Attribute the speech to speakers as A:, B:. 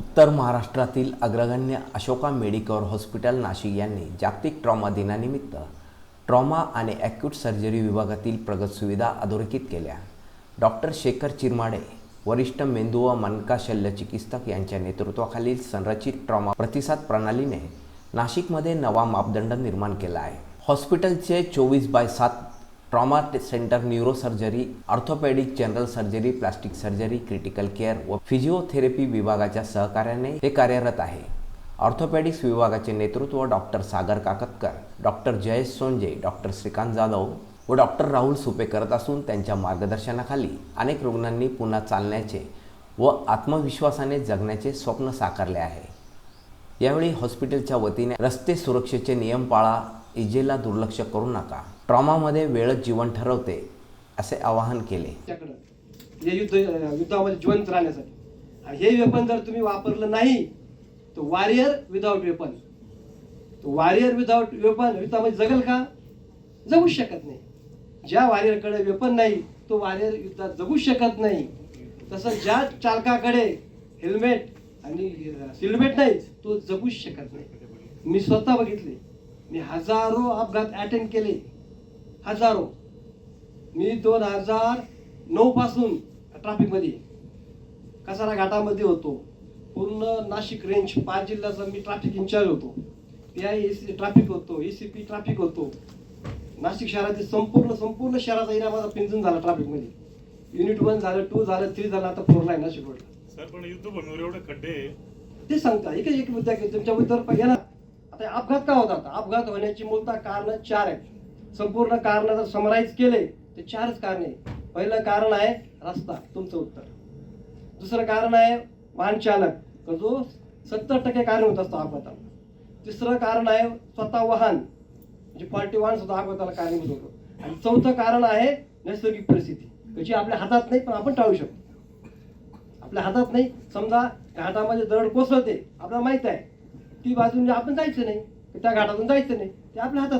A: उत्तर महाराष्ट्रातील अग्रगण्य अशोका मेडिकल हॉस्पिटल नाशिक यांनी जागतिक ट्रॉमा दिनानिमित्त ट्रॉमा आणि ॲक्यूट सर्जरी विभागातील प्रगत सुविधा अधोरेखित केल्या. डॉक्टर शेखर चिरमाडे वरिष्ठ मेंदू व मनका शल्यचिकित्सक यांच्या नेतृत्वाखालील संरचित ट्रॉमा प्रतिसाद प्रणालीने नाशिकमध्ये नवा मापदंड निर्माण केला आहे. हॉस्पिटलचे चोवीस बाय सात trauma centre neurosurgery orthopedic general surgery plastic surgery critical care व फिजिओथेरपी विभागाच्या सहकार्याने हे कार्यरत आहे. ऑर्थोपेडिक्स विभागाचे नेतृत्व doctor Sagar Kakatkar doctor Jayesh Sonje doctor Shrikant Jadhav व डॉक्टर राहुल सुपे करत असून त्यांच्या मार्गदर्शनाखाली अनेक रुग्णांनी पुन्हा चालण्याचे व आत्मविश्वासाने जगण्याचे स्वप्न साकारले आहे. यावेळी हॉस्पिटलच्या वतीने रस्ते सुरक्षेचे नियम पाळा इजेला दुर्लक्ष करू नका. ट्रॉमामध्ये वेळच जीवन ठरवते असे आवाहन केले.
B: हे म्हणजे युद्ध युद्धामध्ये जिवंत राहण्यासाठी. आणि हे वेपन जर तुम्ही वापरलं नाही तर warrior without weapon warrior without weapon युद्धामध्ये जगल का? जगू शकत नाही. ज्या वॉरियरकडे वेपन नाही तो वॉरियर युद्धात जगू शकत नाही. तसं ज्या चालकाकडे हेल्मेट आणि सिल्मेट नाही तो जगूच शकत नाही. मी स्वतः बघितले. मी हजारो अपघात अटेंड केले. हजारो. मी दोन हजार नऊ पासून ट्रॅफिकमध्ये कसारा घाटामध्ये होतो. पूर्ण नाशिक रेंज पाच जिल्ह्याचा मी ट्रॅफिक इंचार्ज होतो. P I A C traffic होतो ए सी पी ट्रॅफिक होतो. नाशिक शहरातील संपूर्ण संपूर्ण शहराचा एरिया माझा पिंजून झाला ट्रॅफिकमध्ये युनिट वन झालं टू झालं थ्री झालं आता फोर लाईन नाशिक रोडला
C: सर पण युद्धभूमीवर एवढे खड्डे.
B: ते सांगता एक एक मुद्दा तुमच्या मुद्द्यावर घ्या ना आता अपघात का होतात? अपघात होण्याची मूलतः कारण चार आहेत. संपूर्ण कारण जर समराईज केले तर चारच कारणे आहे. पहिलं कारण आहे रस्ता तुमचं उत्तर. दुसरं कारण आहे वाहन चालक. जो सत्तर टक्के कारण होत असतो अपघाताला. तिसरं कारण आहे स्वतः वाहन. म्हणजे पार्टी वाहन सुद्धा अपघाताला कारणीभूत होतो. आणि चौथं कारण आहे नैसर्गिक परिस्थिती. कशी जी आपल्या हातात नाही पण आपण टाळू शकतो. आपल्या हातात नाही समजा घाटामध्ये दरड कोसळते आपल्याला माहीत आहे. ती बाजूने आपण जायचं नाही त्या घाटातून जायचं नाही ते आपल्या हातात